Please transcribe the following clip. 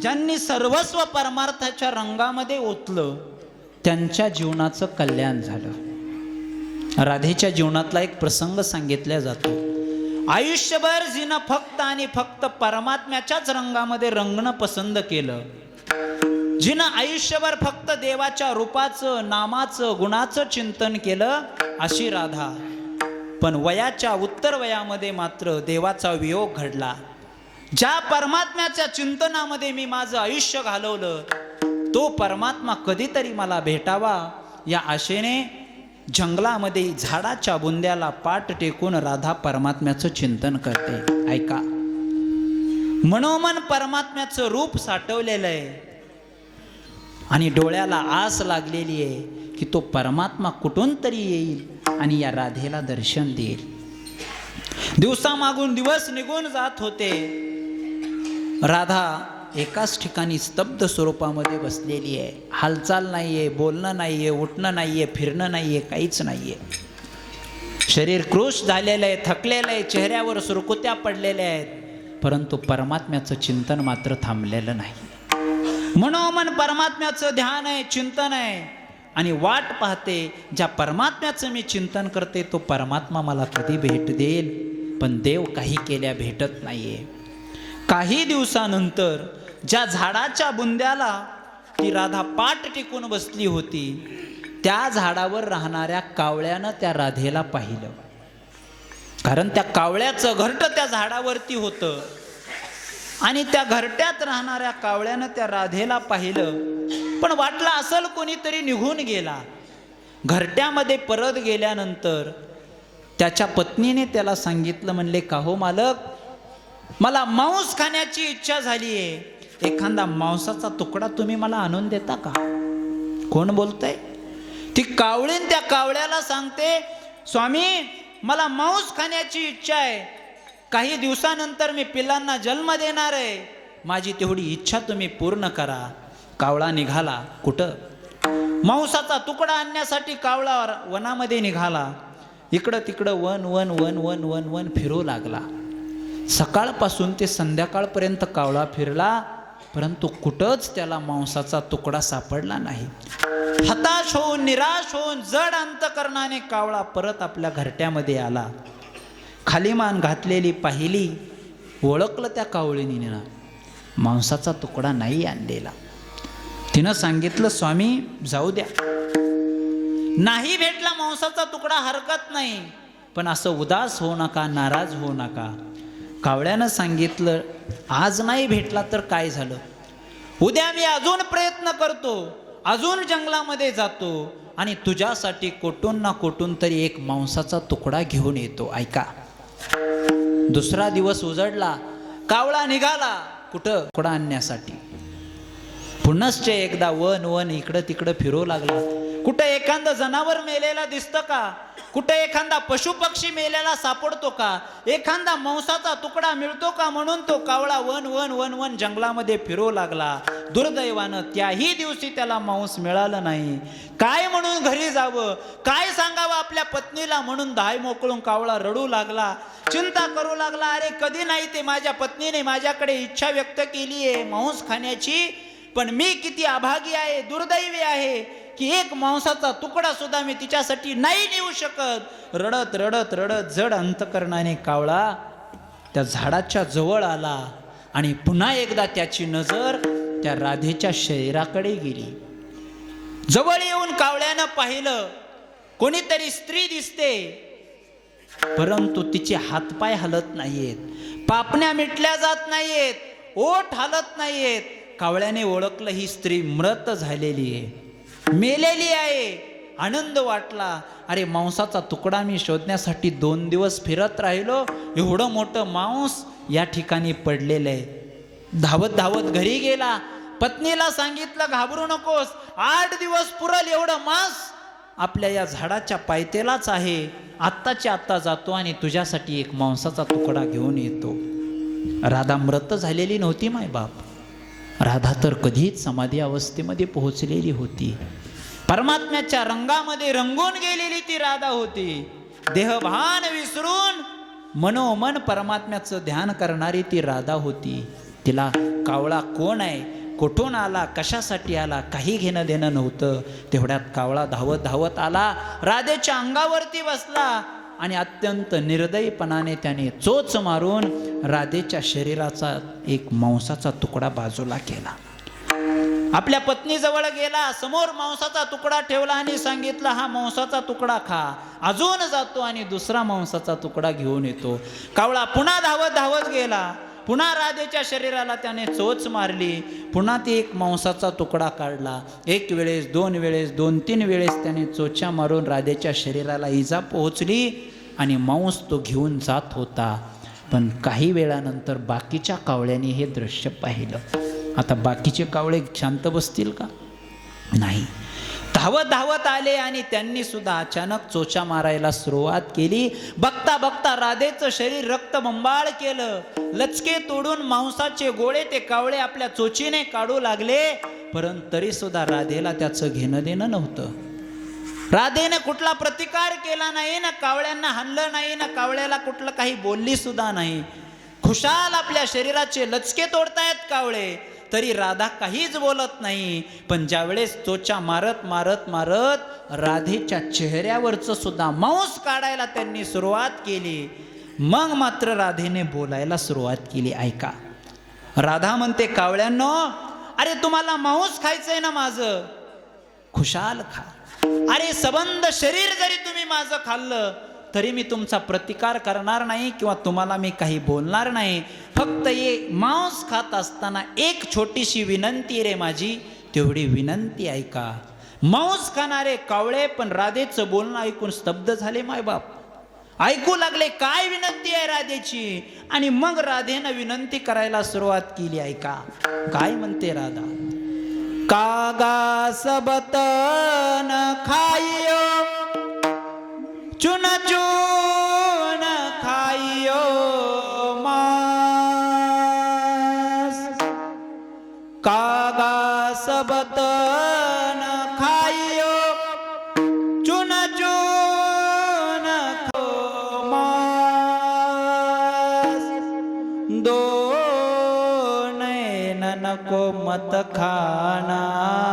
ज्यांनी सर्वस्व परमार्थाच्या रंगामध्ये ओतलं त्यांच्या जीवनाचं कल्याण झालं. राधेच्या जीवनातला एक प्रसंग सांगितला जातो. आयुष्यभर जिनं फक्त आणि फक्त परमात्म्याच्याच रंगामध्ये रंगणं पसंत केलं जिनं आयुष्यभर फक्त देवाच्या रूपाचं नामाचं गुणाचं चिंतन केलं अशी राधा. पण वयाच्या उत्तर वयामध्ये मात्र देवाचा वियोग घडला. ज्या परमात्म्याच्या चिंतनामध्ये मी माझं आयुष्य घालवलं तो परमात्मा कधीतरी मला भेटावा या आशेने जंगलामध्ये झाडाच्या बुंद्याला पाठ टेकून राधा परमात्म्याचं चिंतन करते. ऐका. मनोमन परमात्म्याचं रूप साठवलेलं आहे आणि डोळ्याला आस लागलेली आहे की तो परमात्मा कुठून तरी येईल आणि या राधेला दर्शन देईल. दिवसामागून दिवस निघून जात होते. राधा एकाच ठिकाणी स्तब्ध स्वरूपामध्ये बसलेली आहे. हालचाल नाही आहे बोलणं नाही आहे उठणं नाही आहे फिरणं नाही आहे काहीच नाही आहे शरीर क्रोश झालेलं आहे थकलेलं आहे चेहऱ्यावर सुरकुत्या पडलेल्या आहेत. परंतु परमात्म्याचं चिंतन मात्र थांबलेलं नाही. मनोमन परमात्म्याचं ध्यान आहे चिंतन आहे. आणि वाट पाहते ज्या परमात्म्याचं मी चिंतन करते तो परमात्मा मला कधी भेट देईल. पण देव काही केल्या भेटत नाही आहे काही दिवसानंतर ज्या झाडाच्या बुंद्याला ती राधा पाठ टिकून बसली होती त्या झाडावर राहणाऱ्या कावळ्यानं त्या राधेला पाहिलं. कारण त्या कावळ्याचं घरट त्या झाडावरती होतं. आणि त्या घरट्यात राहणाऱ्या कावळ्यानं त्या राधेला पाहिलं. पण वाटलं असल कोणीतरी निघून गेला. घरट्यामध्ये परत गेल्यानंतर त्याच्या पत्नीने त्याला सांगितलं म्हणले का हो मालक मला मांस खाण्याची इच्छा झाली आहे एखादा मांसाचा तुकडा तुम्ही मला आणून देता का? कोण बोलतय? ती कावळीन त्या कावळ्याला सांगते स्वामी मला मांस खाण्याची इच्छा आहे. काही दिवसानंतर मी पिल्लांना जन्म देणार आहे. माझी तेवढी इच्छा तुम्ही पूर्ण करा. कावळा निघाला. कुठं? मांसाचा तुकडा आणण्यासाठी कावळा वनामध्ये निघाला. इकडं तिकडं वन वन वन वन वन वन फिरू लागला. सकाळपासून ते संध्याकाळपर्यंत कावळा फिरला परंतु कुठंच त्याला मांसाचा तुकडा सापडला नाही. हताश होऊन निराश होऊन जड अंतकरणाने कावळा परत आपल्या घरट्यामध्ये आला. खाली मान घातलेली पाहिली ओळखलं त्या कावळीने मांसाचा तुकडा नाही आणलेला. तिनं सांगितलं स्वामी जाऊ द्या. नाही भेटला मांसाचा तुकडा हरकत नाही. पण असं उदास होऊ नका नाराज होऊ नका. कावळ्यानं सांगितलं आज नाही भेटला तर काय झालं? उद्या मी अजून प्रयत्न करतो अजून जंगलामध्ये जातो आणि तुझ्यासाठी कोटून ना कोटून तरी एक मांसाचा तुकडा घेऊन येतो. ऐका. दुसरा दिवस उजडला कावळा निघाला कुठं? तुकडा आणण्यासाठी? पुनश्च एकदा वन वन इकडं तिकडं फिरू लागला. कुठं एखादं जनावर मेलेला दिसतं का? कुठं एखादा पशुपक्षी मेलेला सापडतो का? एखादा मांसाचा तुकडा मिळतो का म्हणून तो कावळा वन वन वन वन जंगलामध्ये फिरू लागला. दुर्दैवानं त्याही दिवशी त्याला मांस मिळालं नाही. काय म्हणून घरी जावं? काय सांगावं आपल्या पत्नीला म्हणून धाय मोकळून कावळा रडू लागला. चिंता करू लागला अरे कधी नाही ते माझ्या पत्नीने माझ्याकडे इच्छा व्यक्त केली आहे मांस खाण्याची. पण मी किती अभागी आहे दुर्दैवी आहे. की एक मांसाचा तुकडा सुद्धा मी तिच्यासाठी नाही नेऊ शकत. रडत रडत रडत जड अंतकरणाने कावळा त्या झाडाच्या जवळ आला आणि पुन्हा एकदा त्याची नजर त्या राधेच्या शरीराकडे गेली. जवळ येऊन कावळ्यानं पाहिलं कोणीतरी स्त्री दिसते. परंतु तिचे हातपाय हलत नाहीयेत. पापण्या मिटल्या जात नाहीयेत. ओठ हलत नाहीयेत. कावळ्याने ओळखलं ही स्त्री मृत झालेली आहे. मेलेली आहे. आनंद वाटला. अरे मांसाचा तुकडा मी शोधण्यासाठी दोन दिवस फिरत राहिलो. एवढं मोठं मांस या ठिकाणी पडलेलं आहे. धावत धावत घरी गेला. पत्नीला सांगितलं घाबरू नकोस. आठ दिवस पुरल एवढं मांस आपल्या या झाडाच्या पायतेलाच आहे. आत्ताच्या आत्ता जातो आणि तुझ्यासाठी एक मांसाचा तुकडा घेऊन येतो. राधा मृत झालेली नव्हती माय बाप. राधा तर कधीच समाधी अवस्थेमध्ये पोहोचलेली होती. परमात्म्याच्या रंगामध्ये रंगून गेलेली ती राधा होती. देहभान विसरून मनोमन परमात्म्याचं ध्यान करणारी ती राधा होती. तिला कावळा कोण आहे? कुठून आला? कशासाठी आला? काही घेणं देणं नव्हतं. तेवढ्यात कावळा धावत धावत आला. राधेच्या अंगावरती बसला. आणि अत्यंत निर्दयीपणाने त्याने चोच मारून राधेच्या शरीराचा एक मांसाचा तुकडा बाजूला केला. आपल्या पत्नीजवळ गेला समोर मांसाचा तुकडा ठेवला आणि सांगितलं हा मांसाचा तुकडा खा. अजून जातो आणि दुसरा मांसाचा तुकडा घेऊन येतो. कावळा पुन्हा धावत धावत गेला. पुन्हा राधेच्या शरीराला त्याने चोच मारली. पुन्हा ती एक मांसाचा तुकडा काढला. एक वेळेस दोन वेळेस दोन तीन वेळेस त्याने चोच्या मारून राधेच्या शरीराला इजा पोहोचली. आणि मांस तो घेऊन जात होता. पण काही वेळानंतर बाकीच्या कावळ्याने हे दृश्य पाहिलं. आता बाकीचे कावळे शांत बसतील का? नाही. धावत धावत आले आणि त्यांनी सुद्धा अचानक चोचा मारायला सुरुवात केली. बघता बघता राधेचं शरीर रक्तबंबाळ केलं. लचके तोडून मांसाचे गोळे ते कावळे आपल्या चोचीने काढू लागले. परंतु तरी सुद्धा राधेला त्याचं घेणं देणं नव्हतं. राधेने कुठला प्रतिकार केला नाही ना कावळ्यांना हाणलं नाही ना कावळ्याला कुठलं काही बोलली सुद्धा नाही. खुशाल आपल्या शरीराचे लचके तोडतायत कावळे तरी राधा काहीच बोलत नाही. पण ज्यावेळेस चोचा मारत मारत मारत राधेच्या चेहऱ्यावरचं सुद्धा मांस काढायला त्यांनी सुरुवात केली. मग मात्र राधेने बोलायला सुरुवात केली ऐका. राधा म्हणते कावळ्यांनो अरे तुम्हाला मांस खायचंय ना माझं? खुशाल खा. अरे सबंध शरीर जरी तुम्ही माझं खाल्लं तरी मी तुमचा प्रतिकार करणार नाही किंवा तुम्हाला मी काही बोलणार नाही. फक्त ये मांस खात असताना एक छोटीशी विनंती रे माझी तेवढी विनंती ऐका. मांस खाणारे कावळे पण राधेचं बोलणं ऐकून स्तब्ध झाले मायबाप ऐकू लागले काय विनंती आहे राधेची? आणि मग राधेनं विनंती करायला सुरुवात केली ऐका. काय म्हणते राधा? कागा सबत न खाइयो चुन चून खाइयो मास। कागा सबत न खाइयो चुन चून खो मास। दो को मत खाना.